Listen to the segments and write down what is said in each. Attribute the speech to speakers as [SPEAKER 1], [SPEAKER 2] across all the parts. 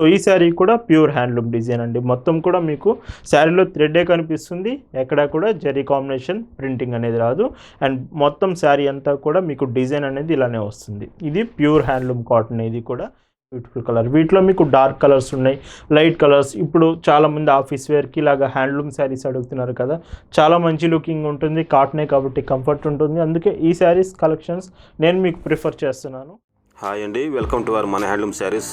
[SPEAKER 1] So ఈ శారీ కూడా pure handloom design అండి. మొత్తం కూడా మీకు శారీలో థ్రెడ్డే కనిపిస్తుంది. ఎక్కడ కూడా జరీ కాంబినేషన్ ప్రింటింగ్ అనేది రాదు. అండ్ మొత్తం శారీ అంతా కూడా మీకు డిజైన్ అనేది ఇలానే వస్తుంది. ఇది ప్యూర్ హ్యాండ్లూమ్ కాటన్ ఇది కూడా. Beautiful colour. వీటిలో మీకు డార్క్ కలర్స్ ఉన్నాయి. Light colours. ఇప్పుడు చాలామంది ఆఫీస్ వేర్కి ఇలాగా హ్యాండ్లూమ్ శారీస్ అడుగుతున్నారు కదా. చాలా మంచి లుకింగ్ ఉంటుంది. కాటనే కాబట్టి కంఫర్ట్ ఉంటుంది. అందుకే ఈ శారీస్ కలెక్షన్స్ నేను మీకు ప్రిఫర్ చేస్తున్నాను.
[SPEAKER 2] హాయ్ అండి. వెల్కమ్ టు అవర్ మన హ్యాండ్లూమ్ శారీస్.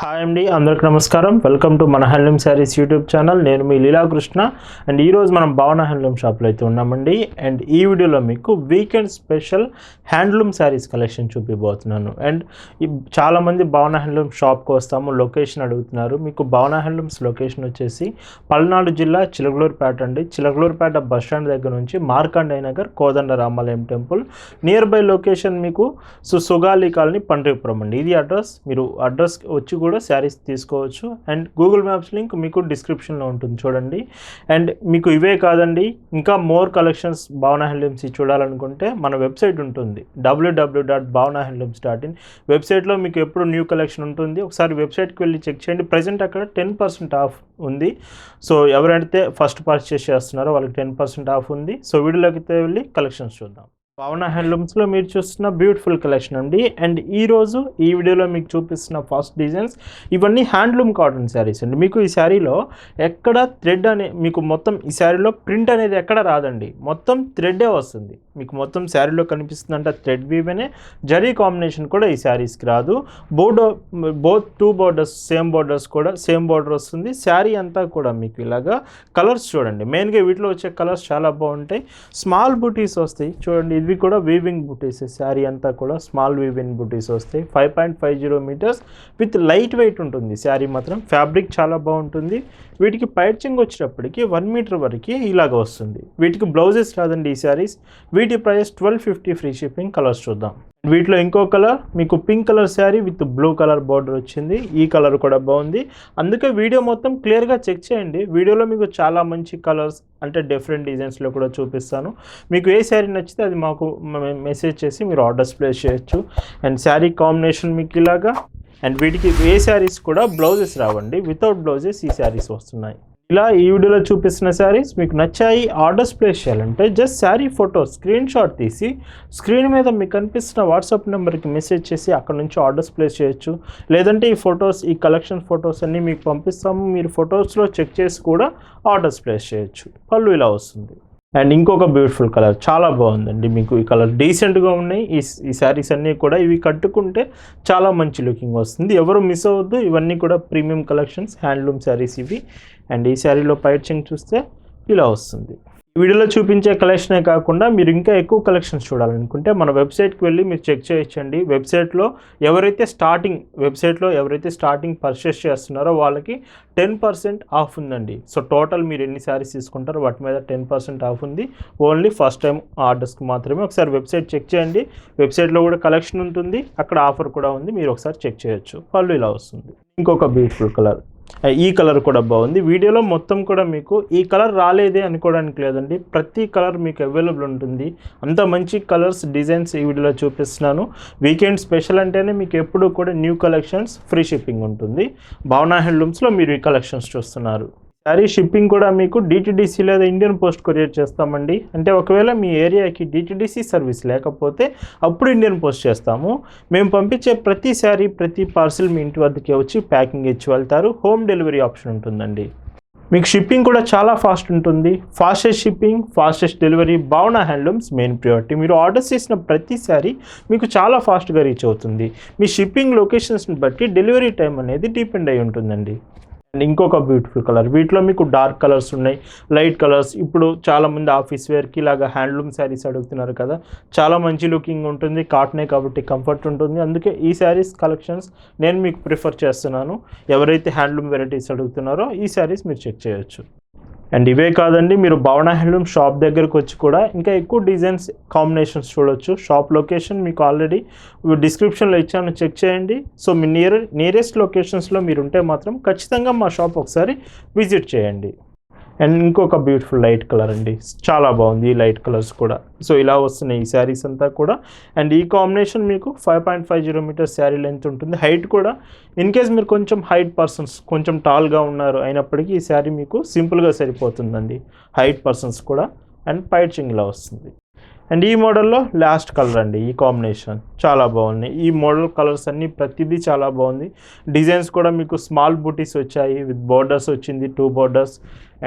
[SPEAKER 1] హాయ్ అండి అందరికి నమస్కారం. వెల్కమ్ టు మన హ్యాండ్లూమ్ శారీస్ యూట్యూబ్ ఛానల్ నేను మీ లీలాకృష్ణ అండ్ ఈరోజు మనం భావన హ్యాండ్లూమ్ షాప్లో అయితే ఉన్నామండి. అండ్ ఈ వీడియోలో మీకు weekend special handloom saris collection చూపిపోతున్నాను and ఈ చాలామంది భావన హ్యాండ్లూమ్ షాప్కి వస్తాము. లొకేషన్ అడుగుతున్నారు. మీకు భావన హ్యాండ్లూమ్స్ లొకేషన్ వచ్చేసి పల్నాడు జిల్లా చిలకలూరుపేట అండి. చిలకలూరుపేట బస్ స్టాండ్ దగ్గర నుంచి మార్కండేయ నగర్ కోదండ రామాలయం టెంపుల్. నియర్ బై లొకేషన్ మీకు సు సుగాలి కాలనీ పండ్రిపురం అండి. ఇది అడ్రస్ మీరు అడ్రస్ వచ్చి కూడా శారీస్ తీసుకోవచ్చు. అండ్ గూగుల్ మ్యాప్స్ లింక్ మీకు డిస్క్రిప్షన్లో ఉంటుంది చూడండి. అండ్ మీకు ఇవే కాదండి ఇంకా మోర్ కలెక్షన్స్ భావన హ్యాండ్లూమ్స్ చూడాలనుకుంటే మన వెబ్సైట్ ఉంటుంది WWW dot Bhavana handlooms dot in వెబ్సైట్లో మీకు ఎప్పుడు న్యూ కలెక్షన్ ఉంటుంది ఒకసారి వెబ్సైట్కి వెళ్ళి చెక్ చేయండి. ప్రజెంట్ అక్కడ టెన్ పర్సెంట్ ఆఫ్ ఉంది. సో ఎవరైతే ఫస్ట్ పర్చేస్ చేస్తున్నారో వాళ్ళకి టెన్ పర్సెంట్ ఆఫ్ ఉంది. సో వీడియోలోకి వెళ్ళి కలెక్షన్స్ చూద్దాం. పవన హ్యాండ్లూమ్స్లో మీరు చూస్తున్న బ్యూటిఫుల్ కలెక్షన్ అండి. అండ్ ఈరోజు ఈ వీడియోలో మీకు చూపిస్తున్న ఫస్ట్ డిజైన్స్ ఇవన్నీ హ్యాండ్లూమ్ కాటన్ శారీస్ అండి. మీకు ఈ శారీలో ఎక్కడ థ్రెడ్ అనే మీకు మొత్తం ఈ శారీలో ప్రింట్ అనేది ఎక్కడ రాదండి. మొత్తం థ్రెడ్డే వస్తుంది. మీకు మొత్తం శారీలో కనిపిస్తుందంటే థ్రెడ్ వీవేనే. జరీ కాంబినేషన్ కూడా ఈ శారీస్కి రాదు. Border both two borders same borders కూడా సేమ్ బోర్డర్ వస్తుంది. శారీ అంతా కూడా మీకు ఇలాగా కలర్స్ చూడండి. మెయిన్గా వీటిలో వచ్చే కలర్స్ చాలా బాగుంటాయి. స్మాల్ బూటీస్ వస్తాయి. చూడండి ఇవి కూడా వీవింగ్ బూటీస్. శారీ అంతా కూడా స్మాల్ వీవింగ్ బూటీస్ వస్తాయి. Five point five zero metres with light weight ఉంటుంది. శారీ మాత్రం ఫ్యాబ్రిక్ చాలా బాగుంటుంది. వీటికి పైచింగ్ వచ్చేటప్పటికి వన్ మీటర్ వరకు ఇలాగ వస్తుంది. వీటికి బ్లౌజెస్ రాదండి ఈ శారీస్. వీటి price twelve fifty free shipping colours చూద్దాం. వీటిలో ఇంకో కలర్ మీకు pink colour sari with blue colour border వచ్చింది. ఈ కలర్ కూడా బాగుంది. అందుకే వీడియో మొత్తం క్లియర్గా చెక్ చేయండి. వీడియోలో మీకు చాలా మంచి కలర్స్ అంటే డిఫరెంట్ డిజైన్స్లో కూడా చూపిస్తాను. మీకు ఏ శారీ నచ్చితే అది మాకు మెసేజ్ చేసి మీరు ఆర్డర్స్ ప్లేస్ చేయొచ్చు. అండ్ శారీ కాంబినేషన్ మీకు ఇలాగా. అండ్ వీటికి ఏ శారీస్ కూడా బ్లౌజెస్ రావండి. వితౌట్ బ్లౌజెస్ ఈ శారీస్ వస్తున్నాయి. ఇలా ఈ వీడియోలో చూపిస్తున్న శారీస్ మీకు నచ్చాయి ఆర్డర్స్ ప్లేస్ చేయాలంటే just sari photo screenshot తీసి స్క్రీన్ మీద మీకు కనిపిస్తున్న వాట్సాప్ నెంబర్కి మెసేజ్ చేసి అక్కడ నుంచి ఆర్డర్స్ ప్లేస్ చేయొచ్చు. లేదంటే ఈ ఫొటోస్ ఈ కలెక్షన్ ఫొటోస్ అన్నీ మీకు పంపిస్తాము. మీరు ఫొటోస్లో చెక్ చేసి కూడా ఆర్డర్స్ ప్లేస్ చేయొచ్చు. పళ్ళు ఇలా వస్తుంది. అండ్ ఇంకొక బ్యూటిఫుల్ కలర్ చాలా బాగుందండి మీకు ఈ కలర్. డీసెంట్గా ఉన్నాయి. ఈ ఈ శారీస్ అన్నీ కూడా ఇవి కట్టుకుంటే చాలా మంచి లుకింగ్ వస్తుంది. ఎవరు మిస్ అవ్వద్దు. ఇవన్నీ కూడా ప్రీమియం కలెక్షన్స్ హ్యాండ్లూమ్ శారీస్ ఇవి. అండ్ ఈ శారీలో పైచింగ్ చూస్తే ఇలా వస్తుంది. వీడియోలో చూపించే కలెక్షనే కాకుండా మీరు ఇంకా ఎక్కువ కలెక్షన్స్ చూడాలనుకుంటే మన వెబ్సైట్కి వెళ్ళి మీరు చెక్ చేయొచ్చండి. వెబ్సైట్లో ఎవరైతే స్టార్టింగ్ వెబ్సైట్లో ఎవరైతే స్టార్టింగ్ పర్చేస్ చేస్తున్నారో వాళ్ళకి టెన్ పర్సెంట్ ఆఫ్ ఉందండి. సో టోటల్ మీరు ఎన్ని శారీస్ తీసుకుంటారో వాటి మీద టెన్ పర్సెంట్ ఆఫ్ ఉంది. ఓన్లీ ఫస్ట్ టైం ఆర్డర్స్కి మాత్రమే ఒకసారి వెబ్సైట్ చెక్ చేయండి. వెబ్సైట్లో కూడా కలెక్షన్ ఉంటుంది. అక్కడ ఆఫర్ కూడా ఉంది. మీరు ఒకసారి చెక్ చేయొచ్చు. పళ్ళు ఇలా వస్తుంది. ఇంకొక బ్యూటిఫుల్ కలర్ ఈ కలర్ కూడా బాగుంది. వీడియోలో మొత్తం కూడా మీకు ఈ కలర్ రాలేదే అనుకోవడానికి లేదండి. ప్రతి కలర్ మీకు అవైలబుల్ ఉంటుంది. అంత మంచి కలర్స్ డిజైన్స్ ఈ వీడియోలో చూపిస్తున్నాను. వీకెండ్ స్పెషల్ అంటేనే మీకు ఎప్పుడు కూడా న్యూ కలెక్షన్స్ ఫ్రీ షిప్పింగ్ ఉంటుంది. భావనా హ్యాండ్లూమ్స్లో మీరు ఈ కలెక్షన్స్ చూస్తున్నారు. సారీ షిప్పింగ్ కూడా మీకు డిటిడిసి లేదా ఇండియన్ పోస్ట్ కొరియర్ చేస్తామండి. అంటే ఒకవేళ మీ ఏరియాకి డిటిడిసి సర్వీస్ లేకపోతే అప్పుడు ఇండియన్ పోస్ట్ చేస్తాము. మేము పంపించే ప్రతి శారీ ప్రతి పార్సిల్ మీ ఇంటి వద్దకే వచ్చి ప్యాకింగ్ ఇచ్చి వెళ్తారు. హోమ్ డెలివరీ ఆప్షన్ ఉంటుందండి. మీకు షిప్పింగ్ కూడా చాలా ఫాస్ట్ ఉంటుంది. Fastest shipping fastest delivery Bhavana handlooms main priority మీరు ఆర్డర్ చేసిన ప్రతిసారి మీకు చాలా ఫాస్ట్గా రీచ్ అవుతుంది. మీ షిప్పింగ్ లొకేషన్స్ని బట్టి డెలివరీ టైం అనేది డిపెండ్ అయి ఉంటుందండి. అండ్ ఇంకొక బ్యూటిఫుల్ కలర్ వీటిలో మీకు డార్క్ కలర్స్ ఉన్నాయి లైట్ కలర్స్ ఇప్పుడు చాలామంది ఆఫీస్ వేర్కి ఇలాగా హ్యాండ్లూమ్ శారీస్ అడుగుతున్నారు కదా చాలా మంచి లుకింగ్ ఉంటుంది కాటనే కాబట్టి కంఫర్ట్ ఉంటుంది. అందుకే ఈ శారీస్ కలెక్షన్స్ నేను మీకు ప్రిఫర్ చేస్తున్నాను. ఎవరైతే హ్యాండ్లూమ్ వెరైటీస్ అడుగుతున్నారో ఈ శారీస్ మీరు చెక్ చేయొచ్చు. అండ్ ఇవే కాదండి మీరు భవన హ్యాండ్లూమ్ షాప్ దగ్గరకు వచ్చి కూడా ఇంకా ఎక్కువ డిజైన్స్ కాంబినేషన్స్ చూడొచ్చు. షాప్ లొకేషన్ మీకు ఆల్రెడీ డిస్క్రిప్షన్లో ఇచ్చాను చెక్ చేయండి. సో మీ నియర్ నియరెస్ట్ లొకేషన్స్లో మీరు ఉంటే మాత్రం ఖచ్చితంగా మా షాప్ ఒకసారి విజిట్ చేయండి. అండ్ ఇంకొక బ్యూటిఫుల్ లైట్ కలర్ అండి. చాలా బాగుంది ఈ లైట్ కలర్స్ కూడా. సో ఇలా వస్తున్నాయి ఈ శారీస్ అంతా కూడా. అండ్ ఈ కాంబినేషన్ మీకు five point five zero metre sari length ఉంటుంది. హైట్ కూడా ఇన్ కేస్ మీరు కొంచెం హైట్ పర్సన్స్ కొంచెం టాల్గా ఉన్నారు అయినప్పటికీ ఈ శారీ మీకు సింపుల్గా సరిపోతుందండి. హైట్ పర్సన్స్ కూడా. అండ్ పైచింగ్ ఇలా వస్తుంది. అండ్ ఈ మోడల్లో లాస్ట్ కలర్ అండి ఈ కాంబినేషన్. చాలా బాగున్నాయి. ఈ మోడల్ కలర్స్ అన్నీ ప్రతిదీ చాలా బాగుంది. డిజైన్స్ కూడా మీకు స్మాల్ బూటీస్ వచ్చాయి విత్ బోర్డర్స్ వచ్చింది టూ బోర్డర్స్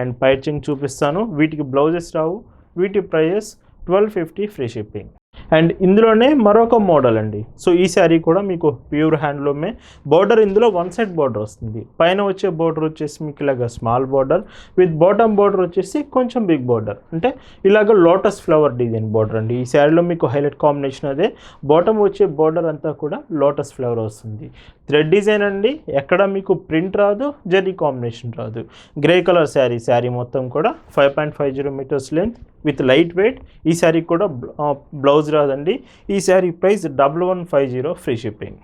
[SPEAKER 1] అండ్ పైచింగ్ చూపిస్తాను. వీటికి బ్లౌజెస్ రావు వీటి prices twelve fifty free shipping. And ఇందులోనే మరొక మోడల్ అండి. సో ఈ శారీ కూడా మీకు ప్యూర్ హ్యాండ్లూమే. బోర్డర్ ఇందులో వన్ సైడ్ బోర్డర్ వస్తుంది. పైన వచ్చే బోర్డర్ వచ్చేసి మీకు ఇలాగ small border with bottom border వచ్చేసి కొంచెం బిగ్ బోర్డర్. అంటే ఇలాగ లోటస్ ఫ్లవర్ డిజైన్ బోర్డర్ అండి. ఈ శారీలో మీకు హైలైట్ కాంబినేషన్ అదే. బాటమ్ వచ్చే బోర్డర్ అంతా కూడా లోటస్ ఫ్లవర్ వస్తుంది. థ్రెడ్ డిజైన్ అండి. ఎక్కడ మీకు ప్రింట్ రాదు జరీ కాంబినేషన్ రాదు. గ్రే కలర్ శారీ శారీ మొత్తం కూడా five point five zero metres length with light weight ఈ శారీ కూడా బ్లౌజ్ రాదండి. ఈ sari price double one five zero free shipping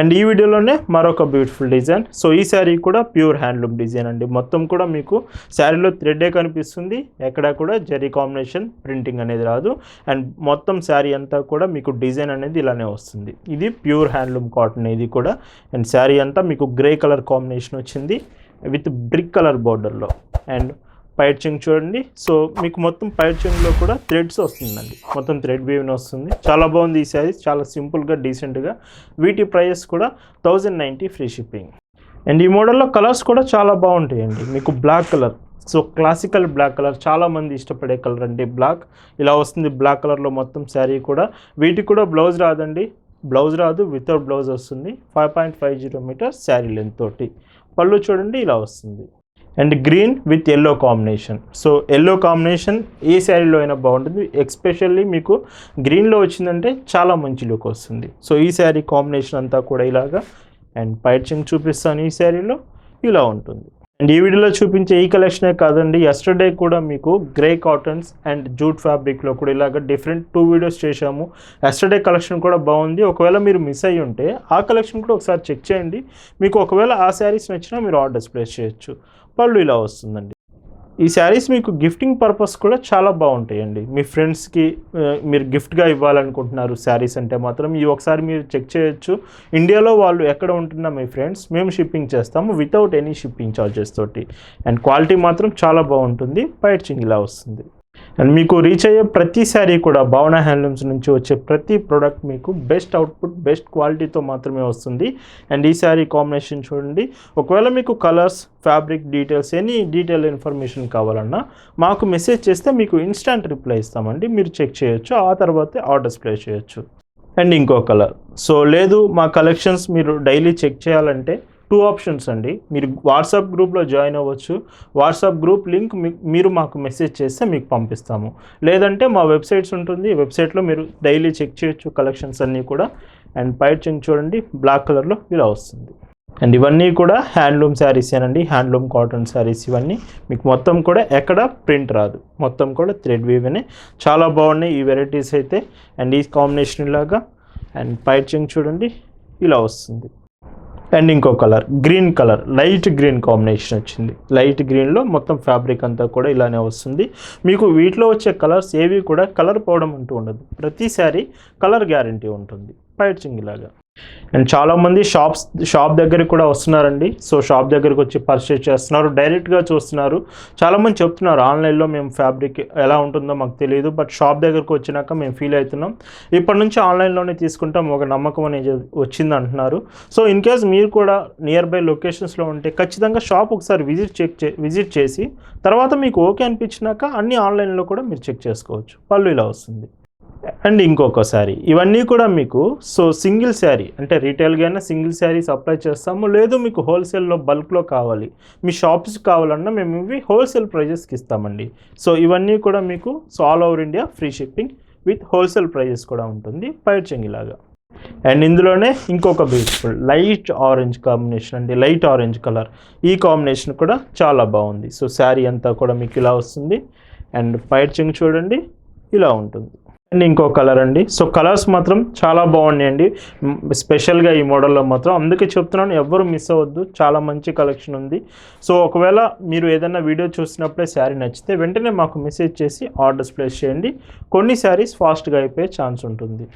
[SPEAKER 1] and ఈ వీడియోలోనే మరొక బ్యూటిఫుల్ డిజైన్ సో ఈ శారీ కూడా ప్యూర్ హ్యాండ్లూమ్ డిజైన్ అండి. మొత్తం కూడా మీకు శారీలో థ్రెడ్డే కనిపిస్తుంది ఎక్కడ కూడా జరీ కాంబినేషన్ ప్రింటింగ్ అనేది రాదు. అండ్ మొత్తం శారీ అంతా కూడా మీకు డిజైన్ అనేది ఇలానే వస్తుంది. ఇది ప్యూర్ హ్యాండ్లూమ్ కాటన్ ఇది కూడా. అండ్ శారీ అంతా మీకు గ్రే కలర్ కాంబినేషన్ వచ్చింది విత్ బ్రిక్ కలర్ బార్డర్లో అండ్ పైట్ చెంగ్ చూడండి. సో మీకు మొత్తం పైట్ చెంగ్లో కూడా థ్రెడ్స్ వస్తుందండి. మొత్తం థ్రెడ్ వీవిన్ వస్తుంది. చాలా బాగుంది ఈ శారీస్. చాలా సింపుల్గా డీసెంట్గా. వీటి ప్రైజెస్ కూడా thousand ninety free shipping. And ఈ మోడల్లో కలర్స్ కూడా చాలా బాగుంటాయండి. మీకు black colour. So classical black colour. చాలామంది ఇష్టపడే కలర్ అండి బ్లాక్. ఇలా వస్తుంది బ్లాక్ కలర్లో మొత్తం శారీ కూడా. వీటికి కూడా బ్లౌజ్ రాదండి. బ్లౌజ్ రాదు. వితౌట్ బ్లౌజ్ వస్తుంది. Five point five zero metre sari length తోటి. పళ్ళు చూడండి ఇలా వస్తుంది. And green with yellow combination. So yellow combination ఏ శారీలో అయినా బాగుంటుంది. ఎక్స్పెషల్లీ మీకు గ్రీన్లో వచ్చిందంటే చాలా మంచి లుక్ వస్తుంది. సో ఈ శారీ కాంబినేషన్ అంతా కూడా ఇలాగా. అండ్ పైచింగ్ చూపిస్తాను ఈ శారీలో. ఇలా ఉంటుంది. అండ్ ఈ వీడియోలో చూపించే ఈ కలెక్షనే కాదండి. ఎస్టర్డే కూడా మీకు గ్రే కాటన్స్ అండ్ జూట్ ఫ్యాబ్రిక్లో కూడా ఇలాగ డిఫరెంట్ టూ వీడియోస్ చేశాము. ఎస్టర్డే కలెక్షన్ కూడా బాగుంది. ఒకవేళ మీరు మిస్ అయ్యి ఉంటే ఆ కలెక్షన్ కూడా ఒకసారి చెక్ చేయండి. మీకు ఒకవేళ ఆ శారీస్ నచ్చినా మీరు ఆర్డర్స్ ప్లేస్ చేయొచ్చు. పళ్ళు ఇలా వస్తుందండి. ఈ శారీస్ మీకు గిఫ్టింగ్ పర్పస్ కూడా చాలా బాగుంటాయండి. మీ ఫ్రెండ్స్కి మీరు గిఫ్ట్గా ఇవ్వాలనుకుంటున్నారు శారీస్ అంటే మాత్రం ఈ ఒకసారి మీరు చెక్ చేయొచ్చు. ఇండియాలో వాళ్ళు ఎక్కడ ఉంటున్నా మీ ఫ్రెండ్స్ మేము షిప్పింగ్ చేస్తాము వితౌట్ ఎనీ షిప్పింగ్ ఛార్జెస్ తోటి. అండ్ క్వాలిటీ మాత్రం చాలా బాగుంటుంది. పైట్ ఇలా వస్తుంది. అండ్ మీకు రీచ్ అయ్యే ప్రతి కూడా భావన హ్యాండ్లూమ్స్ నుంచి వచ్చే ప్రతి ప్రోడక్ట్ మీకు బెస్ట్ అవుట్పుట్ బెస్ట్ క్వాలిటీతో మాత్రమే వస్తుంది. అండ్ ఈ శారీ కాంబినేషన్ చూడండి. ఒకవేళ మీకు colours fabric details any detail information కావాలన్నా మాకు మెసేజ్ చేస్తే మీకు ఇన్స్టాంట్ రిప్లై ఇస్తామండి. మీరు చెక్ చేయొచ్చు. ఆ తర్వాతే ఆర్డర్స్ ప్లేస్ చేయొచ్చు. అండ్ ఇంకో కలర్ సో లేదు మా కలెక్షన్స్ మీరు డైలీ చెక్ చేయాలంటే టూ ఆప్షన్స్ అండి. మీరు వాట్సాప్ గ్రూప్లో జాయిన్ అవ్వచ్చు. వాట్సాప్ గ్రూప్ లింక్ మీరు మాకు మెసేజ్ చేస్తే మీకు పంపిస్తాము. లేదంటే మా వెబ్సైట్స్ ఉంటుంది. వెబ్సైట్లో మీరు డైలీ చెక్ చేయొచ్చు కలెక్షన్స్ అన్నీ కూడా. అండ్ పైచింగ్ చూడండి. బ్లాక్ కలర్లో ఇలా వస్తుంది. అండ్ ఇవన్నీ కూడా హ్యాండ్లూమ్ శారీస్ ఏనండి. హ్యాండ్లూమ్ కాటన్ శారీస్ ఇవన్నీ. మీకు మొత్తం కూడా ఎక్కడ ప్రింట్ రాదు. మొత్తం కూడా థ్రెడ్ వీవనే చాలా బాగున్నాయి ఈ వెరైటీస్ అయితే. అండ్ ఈ కాంబినేషన్ ఇలాగా అండ్ పైచింగ్ చూడండి. ఇలా వస్తుంది. అండ్ ఇంకో colour green colour light green combination వచ్చింది. లైట్ గ్రీన్లో మొత్తం ఫ్యాబ్రిక్ అంతా కూడా ఇలానే వస్తుంది. మీకు వీటిలో వచ్చే కలర్స్ ఏవి కూడా కలర్ పోవడం అంటూ ఉండదు. ప్రతిసారి కలర్ గ్యారంటీ ఉంటుంది. పైచింగ్ ఇలాగా అండ్ చాలామంది షాప్స్ షాప్ దగ్గరికి కూడా వస్తున్నారండి. సో షాప్ దగ్గరికి వచ్చి పర్చేస్ చేస్తున్నారు. డైరెక్ట్గా చూస్తున్నారు. చాలామంది చెప్తున్నారు ఆన్లైన్లో మేము ఫ్యాబ్రిక్ ఎలా ఉంటుందో మాకు తెలియదు బట్ షాప్ దగ్గరకు వచ్చినాక మేము ఫీల్ అవుతున్నాం. ఇప్పటి నుంచి ఆన్లైన్లోనే తీసుకుంటాం. ఒక నమ్మకం అనేది వచ్చింది అంటున్నారు. సో ఇన్ కేస్ మీరు కూడా నియర్ బై లొకేషన్స్లో ఉంటే ఖచ్చితంగా షాప్ ఒకసారి విజిట్ చెక్ చే విజిట్ చేసి తర్వాత మీకు ఓకే అనిపించినాక అన్ని ఆన్లైన్లో కూడా మీరు చెక్ చేసుకోవచ్చు. పళ్ళు ఇలా వస్తుంది. అండ్ ఇంకొక శారీ ఇవన్నీ కూడా మీకు సో సింగిల్ శారీ అంటే రీటైల్గా అయినా సింగిల్ శారీ సప్లై చేస్తాము. లేదు మీకు హోల్సేల్లో బల్క్లో కావాలి. మీ షాప్స్ కావాలన్నా మేము ఇవి హోల్సేల్ ప్రైజెస్కి ఇస్తామండి. సో ఇవన్నీ కూడా మీకు so all over India free shipping with wholesale prices కూడా ఉంటుంది. పైర్ ఇలాగా అండ్ ఇందులోనే ఇంకొక బ్యూటిఫుల్ లైట్ ఆరెంజ్ కాంబినేషన్ అండి. Light orange colour. ఈ కాంబినేషన్ కూడా చాలా బాగుంది. సో శారీ అంతా కూడా మీకు ఇలా వస్తుంది. అండ్ పైచింగ్ చూడండి. ఇలా ఉంటుంది. అండ్ ఇంకో కలర్ అండి. సో కలర్స్ మాత్రం చాలా బాగున్నాయండి. స్పెషల్గా ఈ మోడల్లో మాత్రం. అందుకే చెప్తున్నాను ఎవ్వరు మిస్ అవ్వద్దు. చాలా మంచి కలెక్షన్ ఉంది. సో ఒకవేళ మీరు ఏదైనా వీడియో చూసినప్పుడే శారీ నచ్చితే వెంటనే మాకు మెసేజ్ చేసి ఆర్డర్స్ ప్లేస్ చేయండి. కొన్ని శారీస్ ఫాస్ట్గా అయిపోయే ఛాన్స్ ఉంటుంది.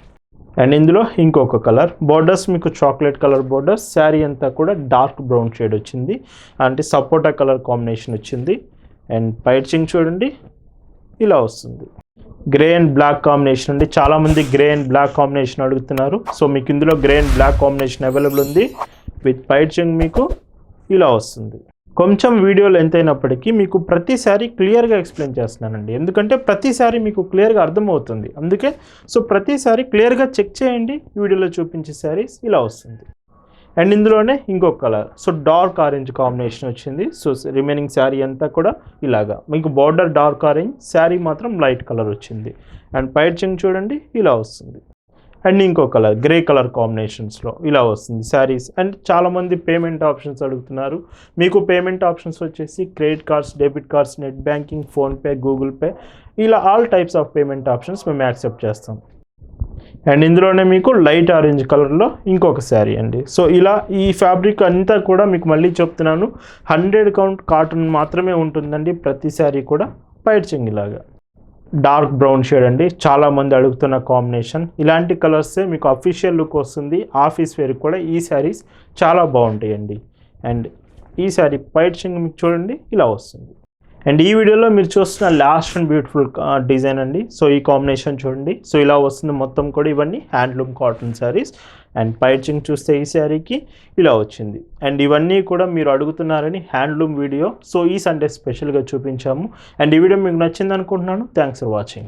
[SPEAKER 1] అండ్ ఇందులో ఇంకొక కలర్. బోర్డర్స్ మీకు చాక్లెట్ కలర్ బోర్డర్స్. శారీ అంతా కూడా డార్క్ బ్రౌన్ షేడ్ వచ్చింది. అంటే సపోటా కలర్ కాంబినేషన్ వచ్చింది. అండ్ పైర్చింగ్ చూడండి. ఇలా వస్తుంది. గ్రే అండ్ బ్లాక్ కాంబినేషన్ అండి చాలామంది గ్రే అండ్ బ్లాక్ కాంబినేషన్ అడుగుతున్నారు. సో మీకు ఇందులో grey and black combination available ఉంది. విత్ పైచింగ్ మీకు ఇలా వస్తుంది. కొంచెం వీడియో లెంత్ అయినప్పటికీ మీకు ప్రతిసారి క్లియర్గా ఎక్స్ప్లెయిన్ చేస్తున్నానండి. ఎందుకంటే ప్రతిసారి మీకు క్లియర్గా అర్థమవుతుంది. అందుకే సో ప్రతిసారి క్లియర్గా చెక్ చేయండి. వీడియోలో చూపించే శారీస్ ఇలా వస్తుంది. అండ్ ఇందులోనే ఇంకొక colour so dark orange combination వచ్చింది. సో రిమైనింగ్ శారీ అంతా కూడా ఇలాగా. మీకు బార్డర్ డార్క్ ఆరెంజ్ శారీ మాత్రం లైట్ కలర్ వచ్చింది. అండ్ పైర్చింగ్ చూడండి ఇలా వస్తుంది. అండ్ ఇంకో కలర్ గ్రే కలర్ కాంబినేషన్స్లో ఇలా వస్తుంది శారీస్ అండ్ చాలామంది పేమెంట్ ఆప్షన్స్ అడుగుతున్నారు. మీకు పేమెంట్ ఆప్షన్స్ వచ్చేసి credit cards debit cards net banking PhonePe Google Pay ఇలా all types of payment options మేము యాక్సెప్ట్ చేస్తాం. అండ్ ఇందులోనే మీకు లైట్ ఆరెంజ్ కలర్లో ఇంకొక శారీ అండి. సో ఇలా ఈ ఫ్యాబ్రిక్ అంతా కూడా మీకు మళ్ళీ చెప్తున్నాను. హండ్రెడ్ కౌంట్ కాటన్ మాత్రమే ఉంటుందండి. ప్రతి శారీ కూడా పైడ్చింగ్ ఇలాగా డార్క్ బ్రౌన్ షేడ్ అండి. చాలామంది అడుగుతున్న కాంబినేషన్. ఇలాంటి కలర్సే మీకు అఫీషియల్ లుక్ వస్తుంది. ఆఫీస్ వేర్ కూడా ఈ శారీస్ చాలా బాగుంటాయండి. అండ్ ఈ శారీ పైడ్చింగ్ మీకు చూడండి ఇలా వస్తుంది. అండ్ ఈ వీడియోలో మీరు చూస్తున్న లాస్ట్ అండ్ బ్యూటిఫుల్ డిజైన్ అండి. సో ఈ కాంబినేషన్ చూడండి. సో ఇలా వస్తుంది మొత్తం కూడా ఇవన్నీ హ్యాండ్లూమ్ కాటన్ శారీస్ అండ్ పైచింగ్ చూస్తే ఈ శారీకి ఇలా వచ్చింది. అండ్ ఇవన్నీ కూడా మీరు అడుగుతున్నారని హ్యాండ్లూమ్ వీడియో సో ఈ సండే స్పెషల్గా చూపించాము. అండ్ ఈ వీడియో మీకు నచ్చింది అనుకుంటున్నాను. Thanks for watching